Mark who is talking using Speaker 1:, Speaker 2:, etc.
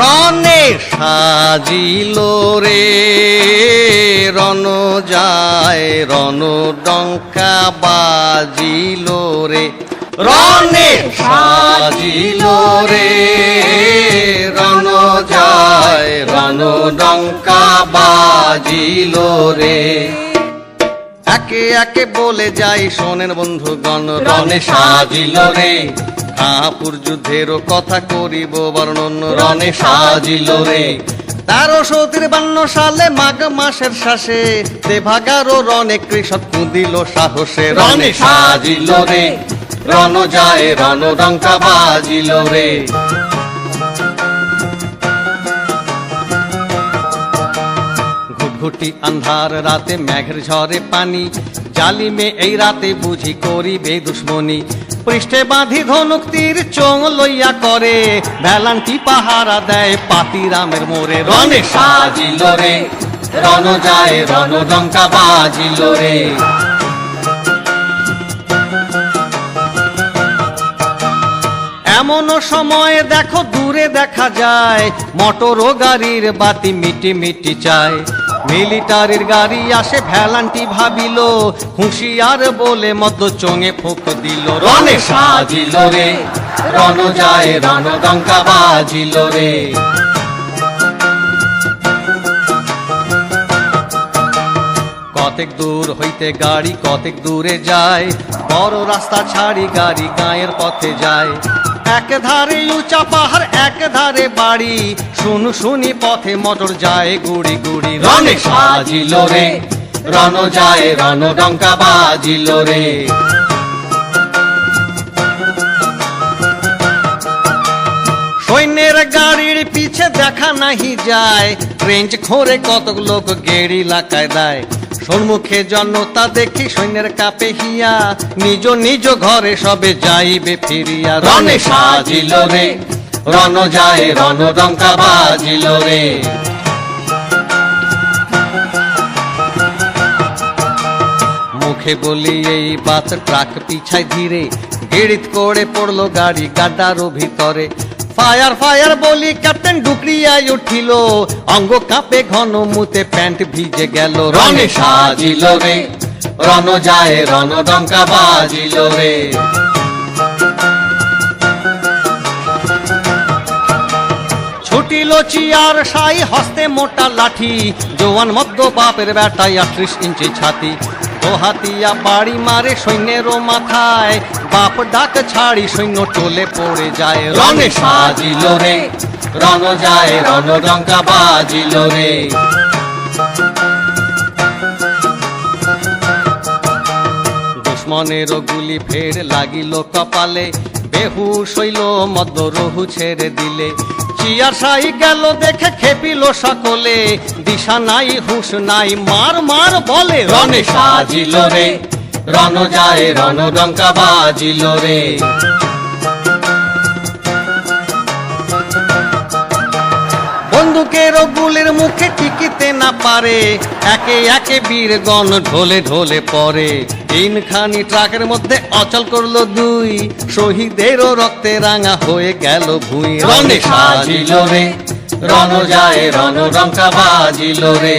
Speaker 1: রনে সাজিল রে। রণ যায়, রণ ডঙ্কা বাজিল রে। রনে সাজিল রে। রণ যায়, রণ ডঙ্কা বাজিল রে। একে একে বলে যাই, শোনেন বন্ধুগণ, রণে সাজিল রে। কাপুর যুদ্ধেরও কথা করিব বর্ণন রণে সাজিল রে। তেরোশো তিরবান্ন সালে মাঘ মাসের শ্বাসে দেভাগারও রণে কৃষক কুদিল সাহসে রণে সাজিল রে। রণ যায়, রণ ডঙ্কা বাজিল রে। ঘুটঘুটি আন্ধার রাতে মেঘের ঝরে পানি, জালিমে এই রাতে বুঝি করিবে দুশ্মনী। পৃষ্ঠে বাঁধি ধনুক তীর চোং লইয়া করে। ভ্যালান্টি পাহারা দেয় পাতিরামের মোরে রণে সাজিল রে, রণ যায়, রণ ডঙ্কা বাজিল রে। এমন সময় দেখো, দূরে দেখা যায়, মোটর ও গাড়ির বাতি মিটি মিটি চায়। মিলিটারির গাড়ি আসে, ভ্যালান্টি ভাবিল, হুঁশিয়ার বলে মতো চোঙে ফুক দিল। রনে সাজিল রে, রণ যায়, রণ ডঙ্কা বাজিল রে। কতেক দূর হইতে গাড়ি, কতেক দূরে যায়, বড় রাস্তা ছাড়ি গাড়ি, গায়ের পথে যায়। এক ধারে উঁচা পাহাড় এক ধারে বাড়ি। শুন, শুনি পথে মোটর যায়, গুড়ি গুড়ি। রনে সাজিল রে, রণ যায়, রণ ডঙ্কা বাজিল রে। সৈন্যের গাড়ির পিছে দেখা নাহি যায়, রেঞ্জ খোরে কতক লোক গেড়ি লাকায় দেয় সম্মুখে জনতা দেখি সৈন্যের কাপে হিয়া। নিজ নিজ ঘরে সবে যাইবে ফিরিয়া। রণে সাজিল রে। রণ যায় রণ ডঙ্কা বাজিল রে। মুখে বলি এই বাত ট্রাক পিছায় ধীরে। গেড়িত করে পড়ল গাড়ি গাড্ডারও ভিতরে। ফায়ার ফায়ার বলি ক্যাপ্টেন ডুকরিয়ায় উঠিল। অঙ্গ কাঁপে ঘন মুতে প্যান্ট ভিজে গেল। রণে সাজিল রে রণ যায় রণ ডঙ্কা বাজিল রে। ছুটিল চিয়ার সাই হস্তে মোটা লাঠি। জোয়ান মধ্য বাপের বেটায় আটত্রিশ ইঞ্চি ছাতি। ও হাতিয়া বাড়ি মারে সৈন্যেরও মাথায়। বাপ ডাক ছাড়ি সৈন্য টোলে পড়ে যায়। রণে সাজিল রে রণ যায় রণ ডঙ্কা বাজিল রে। দুশ্মনের গুলি ফের লাগিল কপালে, বেহুশ হইল মদ্য রহু ছেড়ে দিলে। চিয়ার সাই গেল দেখে খেপিল সকলে। দিশা নাই, হুশ নাই, মার মার বলে, রণে সাজিল রে, রণ যায়, রণ ডঙ্কা বাজিল রে। বন্দুকের গুলির মুখে টিকিতে না পারে, একে একে বীরগণ ঢোলে ঢোলে পরে। তিনখানি ট্রাকের মধ্যে অচল করল দুই। শহীদেরও রক্তে রাঙা হয়ে গেল ভুঁই। রণে সাজিল রে। রণ যায় রণ ডঙ্কা বাজিল রে।